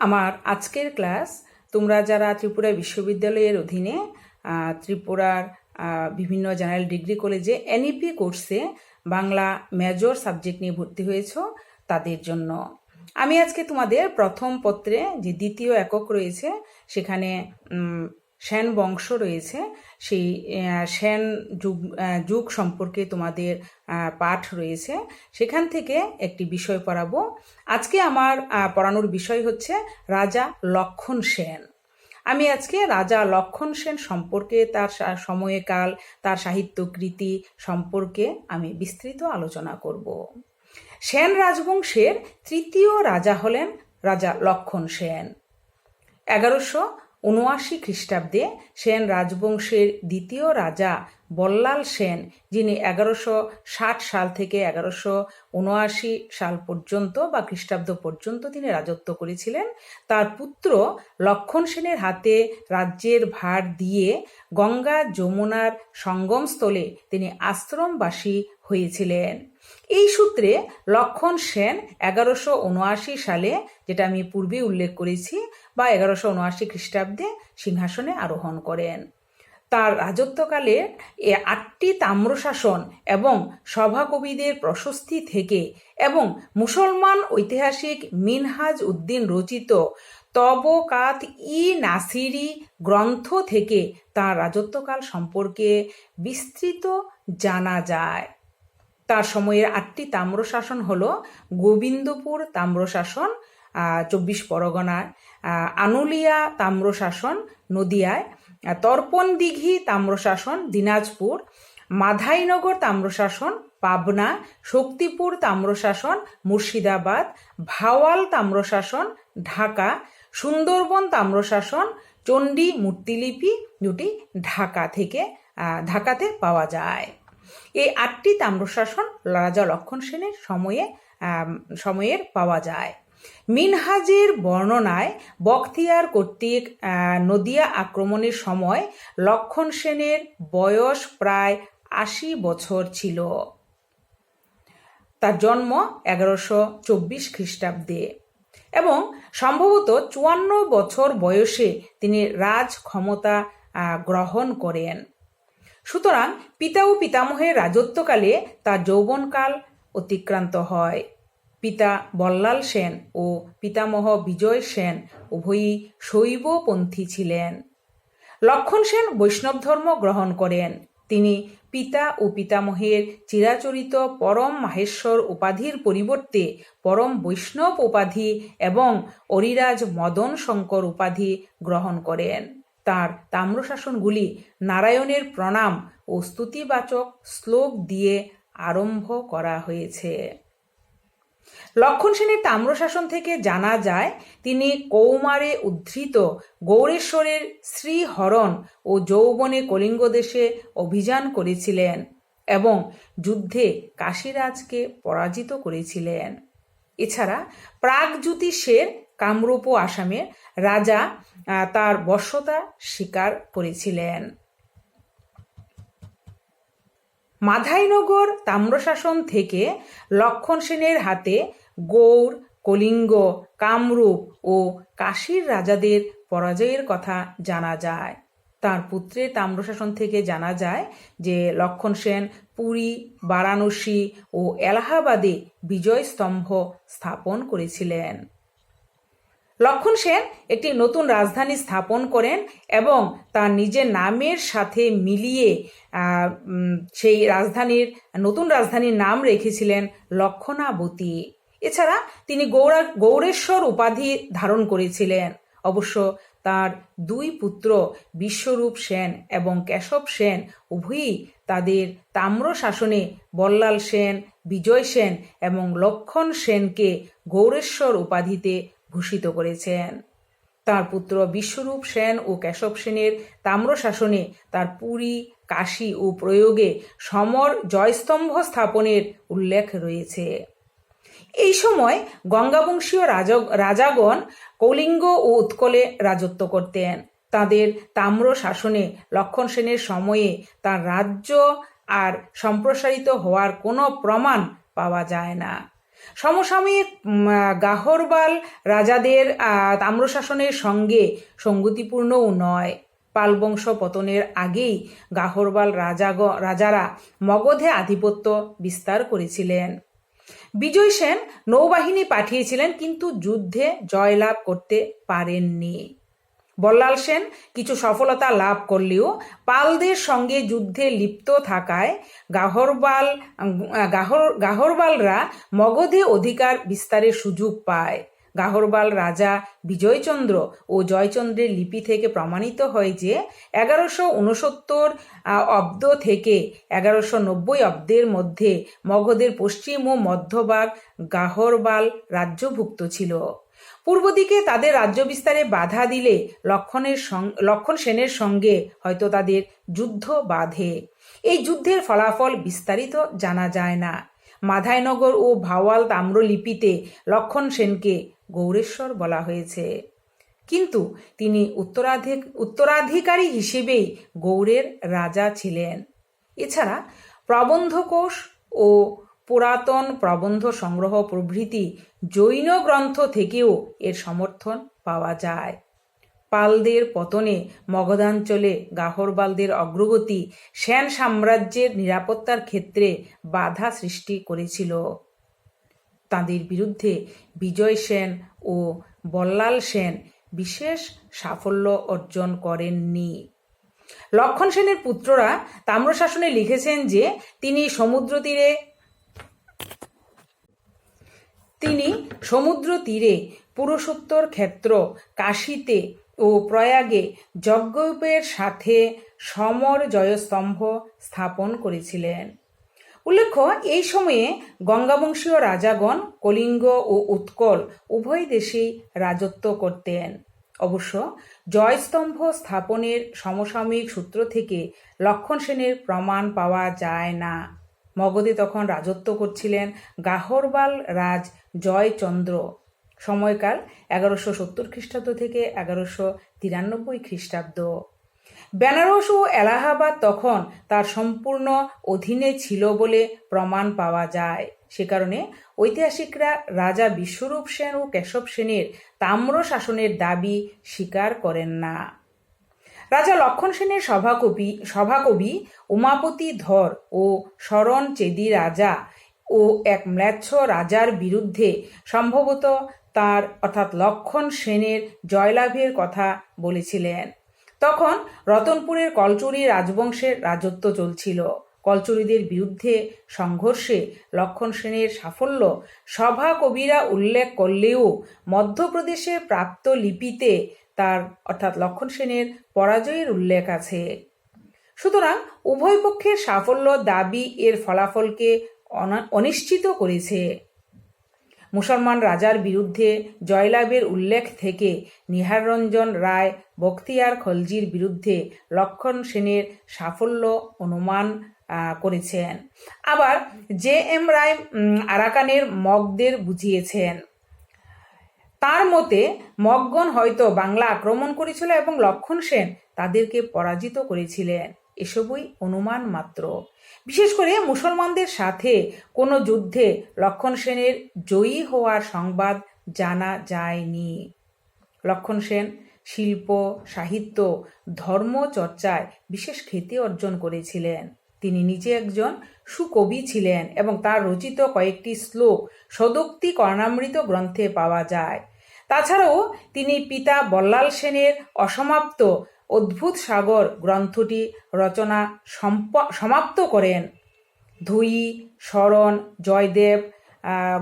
আমার আজকের ক্লাস, তোমরা যারা ত্রিপুরা বিশ্ববিদ্যালয়ের অধীনে ত্রিপুরার বিভিন্ন জেনারেল ডিগ্রি কলেজে এনইপি কোর্সে বাংলা মেজর সাবজেক্ট নিয়ে ভর্তি হয়েছ, তাদের জন্য। আমি আজকে তোমাদের প্রথম পত্রে যে দ্বিতীয় একক রয়েছে, সেখানে সেন বংশ রয়েছে, সেই সেন যুগ যুগ সম্পর্কে তোমাদের পাঠ রয়েছে। সেখান থেকে একটি বিষয় পড়াবো। আজকে আমার পড়ানোর বিষয় হচ্ছে রাজা লক্ষণ সেন। আমি আজকে রাজা লক্ষণ সেন সম্পর্কে তার সময়কাল, তার সাহিত্যকৃতি সম্পর্কে আমি বিস্তৃত আলোচনা করব। সেন রাজবংশের তৃতীয় রাজা হলেন রাজা লক্ষণ সেন। এগারোশো উনআশি খ্রিস্টাব্দে সেন রাজবংশের দ্বিতীয় রাজা বল্লাল সেন, যিনি এগারোশো ষাট সাল থেকে এগারোশো উনআশি সাল পর্যন্ত বা খ্রিস্টাব্দ পর্যন্ত তিনি রাজত্ব করেছিলেন, তার পুত্র লক্ষণ সেনের হাতে রাজ্যের ভার দিয়ে গঙ্গা যমুনার সঙ্গমস্থলে তিনি আশ্রমবাসী হয়েছিলেন। এই সূত্রে লক্ষণ সেন এগারোশো উনআশি সালে, যেটা আমি পূর্বে উল্লেখ করেছি বা এগারোশো উনআশি খ্রিস্টাব্দে সিংহাসনে আরোহণ করেন। তার রাজত্বকালে এ আটটি তাম্রশাসন এবং সভাকবিদের প্রশস্তি থেকে এবং মুসলমান ঐতিহাসিক মিনহাজ উদ্দিন রচিত তবকাত ই নাসিরি গ্রন্থ থেকে তার রাজত্বকাল সম্পর্কে বিস্তৃত জানা যায়। তার সময়ের আটটি তাম্রশাসন হল গোবিন্দপুর তাম্রশাসন চব্বিশ পরগনায় আনুলিয়া তাম্রশাসন নদিয়ায় আহ, তর্পণদিঘি তাম্রশাসন দিনাজপুর মাধাইনগর তাম্রশাসন পাবনা শক্তিপুর তাম্রশাসন মুর্শিদাবাদ ভাওয়াল তাম্রশাসন ঢাকা সুন্দরবন তাম্রশাসন চণ্ডী মূর্তিলিপি দুটি ঢাকা থেকে ঢাকাতে পাওয়া যায়। এই আটটি তাম্রশাসন রাজা লক্ষণ সেনের সময়ে সময়ের পাওয়া যায়। মিনহাজের বর্ণনায় বখতিয়ার কর্তৃক নদিয়া আক্রমণের সময় লক্ষণ সেনের বয়স প্রায় আশি বছর ছিল। তার জন্ম এগারোশো চব্বিশ খ্রিস্টাব্দে এবং সম্ভবত চুয়ান্ন বছর বয়সে তিনি রাজ ক্ষমতা গ্রহণ করেন। সুতরাং পিতা ও পিতামহের রাজত্বকালে তার যৌবনকাল অতিক্রান্ত হয়। পিতা বল্লাল সেন ও পিতামহ বিজয় সেন উভয়ই শৈবপন্থী ছিলেন। লক্ষণ সেন বৈষ্ণব ধর্ম গ্রহণ করেন। তিনি পিতা ও পিতামহের চিরাচরিত পরম মাহেশ্বর উপাধির পরিবর্তে পরম বৈষ্ণব উপাধি এবং অরিরাজ মদন শঙ্কর উপাধি গ্রহণ করেন। তার তাম্রশাসনগুলি নারায়ণের প্রণাম ও স্তুতিবাচক শ্লোক দিয়ে আরম্ভ করা হয়েছে। লক্ষণ সেনের তাম্রশাসন থেকে জানা যায়, তিনি কৌমারে উদ্ধৃত গৌরেশ্বরের শ্রীহরণ ও যৌবনে কলিঙ্গ দেশে অভিযান করেছিলেন এবং যুদ্ধে কাশীরাজকে পরাজিত করেছিলেন। এছাড়া প্রাগজ্যোতিষের কামরূপ ও আসামের রাজা তার বশ্যতা স্বীকার করেছিলেন। মাধাইনগর তাম্রশাসন থেকে লক্ষণ সেনের হাতে গৌড় কলিঙ্গ, কামরূপ ও কাশীর রাজাদের পরাজয়ের কথা জানা যায়। তার পুত্রের তাম্রশাসন থেকে জানা যায় যে লক্ষণ সেন পুরী, বারাণসী ও এলাহাবাদে বিজয় স্তম্ভ স্থাপন করেছিলেন। লক্ষণ সেন একটি নতুন রাজধানী স্থাপন করেন এবং তার নিজের নামের সাথে মিলিয়ে সেই রাজধানীর, নতুন রাজধানীর নাম রেখেছিলেন লক্ষণাবতী। এছাড়া তিনি গৌরা, গৌরেশ্বর উপাধি ধারণ করেছিলেন। অবশ্য তার দুই পুত্র বিশ্বরূপ সেন এবং কেশব সেন উভয়ই তাদের তাম্র শাসনে বল্লাল সেন, বিজয় সেন এবং লক্ষণ সেনকে গৌরেশ্বর উপাধিতে ভূষিত করেছেন। তার পুত্র বিশ্বরূপ সেন ও কেশব সেনের তাম্রশাসনে তার পুরী, কাশী ও প্রয়োগে সমর জয়স্তম্ভ স্থাপনের উল্লেখ রয়েছে। এই সময় গঙ্গাবংশীয় রাজ- রাজাগণ কলিঙ্গ ও উৎকলে রাজত্ব করতেন। তাদের তাম্র শাসনে লক্ষণ সেনের সময়ে তার রাজ্য আর সম্প্রসারিত হওয়ার কোনো প্রমাণ পাওয়া যায় না। সমসাময়িক গাহরবাল রাজাদের তাম্রশাসনের সঙ্গে সঙ্গতিপূর্ণও নয়। পালবংশ পতনের আগেই গাহরবাল রাজাগ, রাজারা মগধে আধিপত্য বিস্তার করেছিলেন। বিজয় সেন নৌবাহিনী পাঠিয়েছিলেন, কিন্তু যুদ্ধে জয়লাভ করতে পারেননি। বল্লাল সেন কিছু সফলতা লাভ করলেও পালদের সঙ্গে যুদ্ধে লিপ্ত থাকায় গাহরবাল গাহর, গাহরবালরা মগধে অধিকার বিস্তারের সুযোগ পায়। গাহরবাল রাজা বিজয়চন্দ্র ও জয়চন্দ্রের লিপি থেকে প্রমাণিত হয় যে এগারোশো উনসত্তর অব্দ থেকে এগারোশো নব্বই অব্দের মধ্যে মগধের পশ্চিম ও মধ্যভাগ গাহরবাল রাজ্যভুক্ত ছিল। পূর্ব দিকে তাদের রাজ্য বিস্তারে বাধা দিলে লক্ষণের লক্ষণ সেনের সঙ্গে হয়তো তাদের যুদ্ধ বাধে। এই যুদ্ধের ফলাফল বিস্তারিত জানা যায় না। মাধাইনগর ও ভাওয়াল তাম্রলিপিতে লক্ষণ সেনকে গৌরেশ্বর বলা হয়েছে। কিন্তু তিনি উত্তরাধিক উত্তরাধিকারী হিসেবেই গৌড়ের রাজা ছিলেন। এছাড়া প্রবন্ধকোষ ও পুরাতন প্রবন্ধ সংগ্রহ প্রভৃতি জৈন গ্রন্থ থেকেও এর সমর্থন পাওয়া যায়। পালদের পতনে মগধাঞ্চলে গাহরবালদের অগ্রগতি সেন সাম্রাজ্যের নিরাপত্তার ক্ষেত্রে বাধা সৃষ্টি করেছিল। তাদের বিরুদ্ধে বিজয় সেন ও বল্লাল সেন বিশেষ সাফল্য অর্জন করেননি। লক্ষণ সেনের পুত্ররা তাম্রশাসনে লিখেছেন যে, তিনি সমুদ্র তীরে তিনি সমুদ্র তীরে পুরুষোত্তর ক্ষেত্র, কাশীতে ও প্রয়াগে যজ্ঞপের সাথে সমর জয়স্তম্ভ স্থাপন করেছিলেন। উল্লেখ্য, এই সময়ে গঙ্গাবংশীয় রাজাগণ কলিঙ্গ ও উৎকল উভয় দেশেই রাজত্ব করতেন। অবশ্য জয়স্তম্ভ স্থাপনের সমসাময়িক সূত্র থেকে লক্ষণ সেনের প্রমাণ পাওয়া যায় না। মগধে তখন রাজত্ব করছিলেন গাহরবাল রাজ জয়চন্দ্র। সময়কাল এগারোশো সত্তর খ্রিস্টাব্দ থেকে এগারোশো তিরানব্বই খ্রিস্টাব্দ। বেনারস ও এলাহাবাদ তখন তার সম্পূর্ণ অধীনে ছিল বলে প্রমাণ পাওয়া যায়। সে কারণে ঐতিহাসিকরা রাজা বিশ্বরূপ সেন ও কেশব সেনের তাম্র শাসনের দাবি স্বীকার করেন না। রাজা লক্ষণ সেনের সভাকবি সভাকবি উমাপতি ধর ও শরণ চেদি রাজা ও এক ম্লেচ্ছ রাজার বিরুদ্ধে সম্ভবত তার, অর্থাৎ লক্ষণ সেনের জয়লাভের কথা বলেছিলেন। তখন রতনপুরের কলচুরি রাজবংশের রাজত্ব চলছিল। কলচুরিদের বিরুদ্ধে সংঘর্ষে লক্ষণ সেনের সাফল্য সভা কবিরা উল্লেখ করলেও মধ্যপ্রদেশের প্রাপ্ত লিপিতে তার, অর্থাৎ লক্ষণ সেনের পরাজয়ের উল্লেখ আছে। সুতরাং উভয় পক্ষের সাফল্য দাবি এর ফলাফলকে অনা- অনিশ্চিত করেছে। মুসলমান রাজার বিরুদ্ধে জয়লাভের উল্লেখ থেকে নিহাররঞ্জন রায়, বখতিয়ার খলজির বিরুদ্ধে লক্ষণ সেনের সাফল্য অনুমান করেছেন। আবার জে এম রায় আরাকানের মগদের বুঝিয়েছেন। তার মতে, মগগণ হয়তো বাংলা আক্রমণ করেছিল এবং লক্ষণ সেন তাদেরকে পরাজিত করেছিলেন। এসবই অনুমান মাত্র। বিশেষ করে মুসলমানদের সাথে কোনো যুদ্ধে লক্ষণ সেনের জয়ী হওয়ার সংবাদ জানা যায়নি। লক্ষণ সেন শিল্প, সাহিত্য, ধর্ম চর্চায় বিশেষ খ্যাতি অর্জন করেছিলেন। তিনি নিজে একজন সুকবি ছিলেন এবং তার রচিত কয়েকটি শ্লোক সদোক্তি কর্ণামৃত গ্রন্থে পাওয়া যায়। তাছাড়াও তিনি পিতা বল্লাল সেনের অসমাপ্ত অদ্ভুত সাগর গ্রন্থটি রচনা সমাপ্ত করেন। ধুই, শরণ, জয়দেব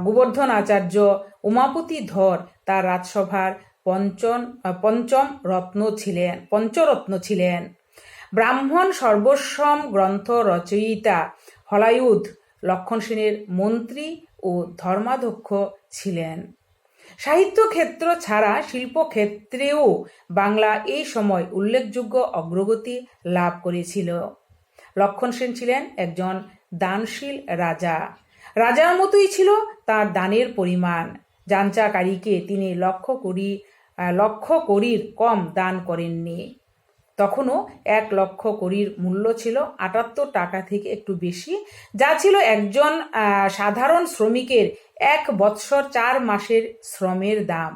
গোবর্ধন আচার্য, উমাপতি ধর তার রাজসভার পঞ্চম পঞ্চম রত্ন ছিলেন, পঞ্চরত্ন ছিলেন। ব্রাহ্মণ সর্বস্বম গ্রন্থ রচয়িতা হলায়ুধ, লক্ষণ সেনের মন্ত্রী ও ধর্মাধ্যক্ষ ছিলেন। সাহিত্য ক্ষেত্র ছাড়া শিল্প ক্ষেত্রেও বাংলা এই সময় উল্লেখযোগ্য অগ্রগতি লাভ করেছিল। লক্ষণ সেন ছিলেন একজন দানশীল রাজা। রাজার মতোই ছিল তার দানের পরিমাণ। যাঞ্চাকারীকে তিনি লক্ষ কোটি লক্ষ কোটির কম দান করেননি। তখনও এক লক্ষ কোটির মূল্য ছিল আটাত্তর টাকা থেকে একটু বেশি। যা ছিল একজন সাধারণ শ্রমিকের এক বৎসর চার মাসের শ্রমের দাম।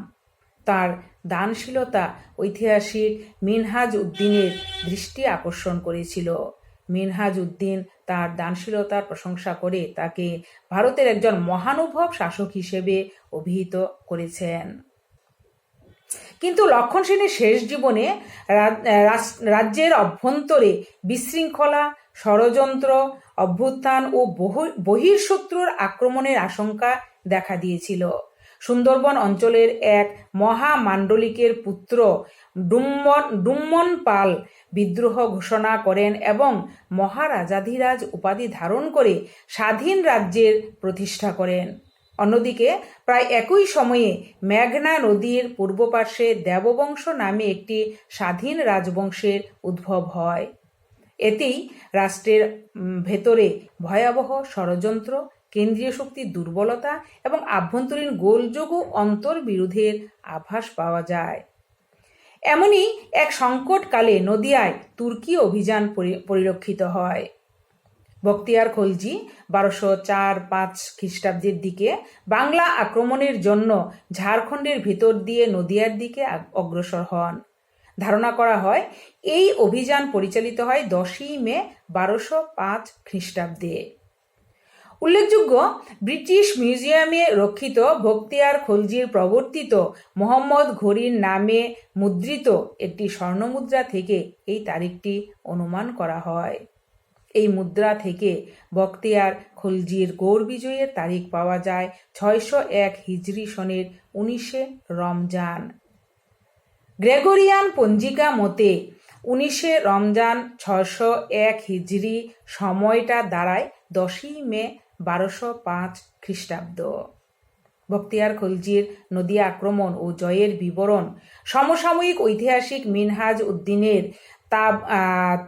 তার দানশীলতা ঐতিহাসিক মিনহাজ উদ্দিনের দৃষ্টি আকর্ষণ করেছিল। মিনহাজ উদ্দিন তার দানশীলতার প্রশংসা করে তাকে ভারতের একজন মহানুভব শাসক হিসেবে অভিহিত করেছেন। কিন্তু লক্ষণ সেনের শেষ জীবনে রাজ্যের অভ্যন্তরে বিশৃঙ্খলা, ষড়যন্ত্র অভ্যুত্থান ও বহ- বহির্শত্রুর আক্রমণের আশঙ্কা দেখা দিয়েছিল। সুন্দরবন অঞ্চলের এক মহামাণ্ডলিকের পুত্র ডুম্মন ডুম্মন পাল বিদ্রোহ ঘোষণা করেন এবং মহারাজাধিরাজ উপাধি ধারণ করে স্বাধীন রাজ্যের প্রতিষ্ঠা করেন। অন্যদিকে, প্রায় একই সময়ে মেঘনা নদীর পূর্ব পার্শ্বে দেববংশ নামে একটি স্বাধীন রাজবংশের উদ্ভব হয়। এতেই রাষ্ট্রের ভেতরে ভয়াবহ ষড়যন্ত্র, কেন্দ্রীয় শক্তির দুর্বলতা এবং আভ্যন্তরীণ গোলযোগ ও অন্তর্বিরোধের আভাস পাওয়া যায়। এমনই এক সংকটকালে নদিয়ায় তুর্কি অভিযান পরি- পরিলক্ষিত হয়। বক্তিয়ার খলজি বারোশো চার পাঁচ খ্রিস্টাব্দের দিকে বাংলা আক্রমণের জন্য ঝাড়খণ্ডের ভিতর দিয়ে নদিয়ার দিকে অগ্রসর হন। ধারণা করা হয়, এই অভিযান পরিচালিত হয় দশই মে বারোশো পাঁচ খ্রিস্টাব্দে। উল্লেখযোগ্য, ব্রিটিশ মিউজিয়ামে রক্ষিত বখতিয়ার খলজির প্রবর্তিত মোহাম্মদ ঘড়ির নামে মুদ্রিত একটি স্বর্ণমুদ্রা থেকে এই তারিখটি অনুমান করা হয়। এই মুদ্রা থেকে বখতিয়ার খলজির গৌর বিজয়ের তারিখ পাওয়া যায় ছয়শো এক হিজরি সনের উনিশে রমজান। গ্রেগরিয়ান পঞ্জিকা মতে উনিশে রমজান ছশো এক হিজরি সময়টা দাঁড়ায় দশই মে বারোশো পাঁচ খ্রিস্টাব্দ। বখতিয়ার খলজির নদী আক্রমণ ও জয়ের বিবরণ সমসাময়িক ঐতিহাসিক মিনহাজ উদ্দিনের তাব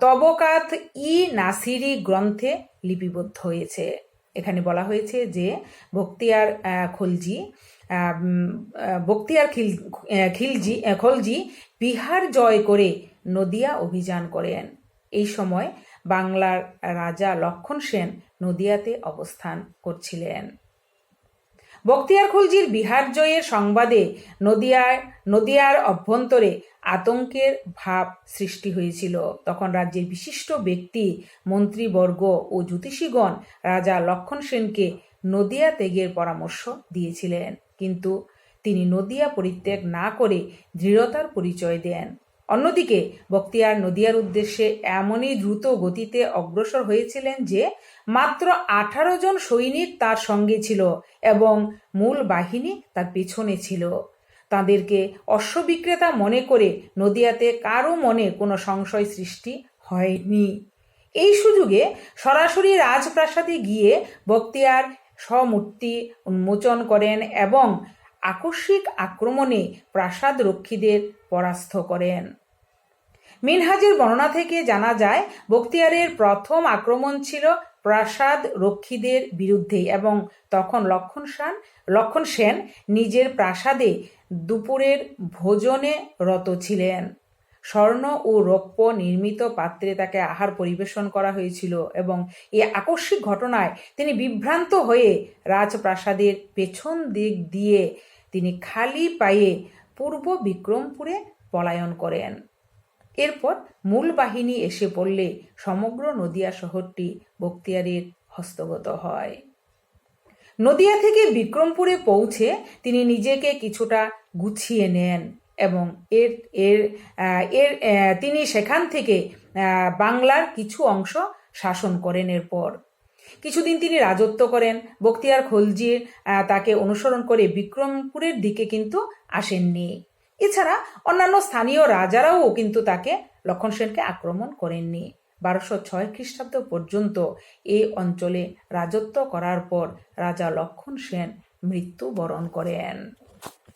তবকাত ই নাসিরি গ্রন্থে লিপিবদ্ধ হয়েছে। এখানে বলা হয়েছে যে বখতিয়ার আহ, খলজি উম, খিল খিলজি খলজি বিহার জয় করে নদিয়া অভিযান করেন। এই সময় বাংলার রাজা লক্ষণ সেন নদিয়াতে অবস্থান করছিলেন। বক্তিয়ার খলজির বিহার জয়ের সংবাদে নদিয়ায় নদিয়ার অভ্যন্তরে আতঙ্কের ভাব সৃষ্টি হয়েছিল। তখন রাজ্যের বিশিষ্ট ব্যক্তি মন্ত্রীবর্গ ও জ্যোতিষীগণ রাজা লক্ষণ সেনকে নদিয়া ত্যাগের পরামর্শ দিয়েছিলেন। কিন্তু তিনি নদিয়া পরিত্যাগ না করে দৃঢ়তার পরিচয় দেন। অন্যদিকে, বক্তিয়ার নদিয়ার উদ্দেশ্যে এমনই দ্রুত গতিতে অগ্রসর হয়েছিলেন যে, মাত্র আঠারো জন সৈনিক তার সঙ্গে ছিল এবং মূল বাহিনী তার পেছনে ছিল। তাদেরকে অশ্ববিক্রেতা মনে করে নদিয়াতে কারও মনে কোনো সংশয় সৃষ্টি হয়নি। এই সুযোগে সরাসরি রাজপ্রাসাদে গিয়ে বক্তিয়ার স্বমূর্তি উন্মোচন করেন এবং আকস্মিক আক্রমণে প্রাসাদ রক্ষীদের পরাস্ত করেন। মিনহাজের বর্ণনা থেকে জানা যায়, বক্তিয়ারের প্রথম আক্রমণ ছিল প্রাসাদ রক্ষীদের বিরুদ্ধে এবং তখন লক্ষণ সেন লক্ষণ সেন নিজের প্রাসাদে দুপুরের ভোজনে রত ছিলেন। স্বর্ণ ও রৌপ্য নির্মিত পাত্রে তাকে আহার পরিবেশন করা হয়েছিল এবং এই আকস্মিক ঘটনায় তিনি বিভ্রান্ত হয়ে রাজপ্রাসাদের পেছন দিক দিয়ে তিনি খালি পায়ে পূর্ব বিক্রমপুরে পলায়ন করেন। এরপর মূল বাহিনী এসে পড়লে সমগ্র নদিয়া শহরটি বক্তিয়ারের হস্তগত হয়। নদিয়া থেকে বিক্রমপুরে পৌঁছে তিনি নিজেকে কিছুটা গুছিয়ে নেন। এবং এর এর এর তিনি সেখান থেকে বাংলার কিছু অংশ শাসন করেন এরপর। কিছুদিন তিনি রাজত্ব করেন। বক্তিয়ার খলজির তাকে অনুসরণ করে বিক্রমপুরের দিকে কিন্তু আসেননি। এছাড়া অন্যান্য স্থানীয় রাজারাও কিন্তু তাকে লক্ষণ সেনকে আক্রমণ করেননি। বারোশো ছয় খ্রিস্টাব্দ পর্যন্ত এই অঞ্চলে রাজত্ব করার পর রাজা লক্ষণ সেন মৃত্যুবরণ করেন।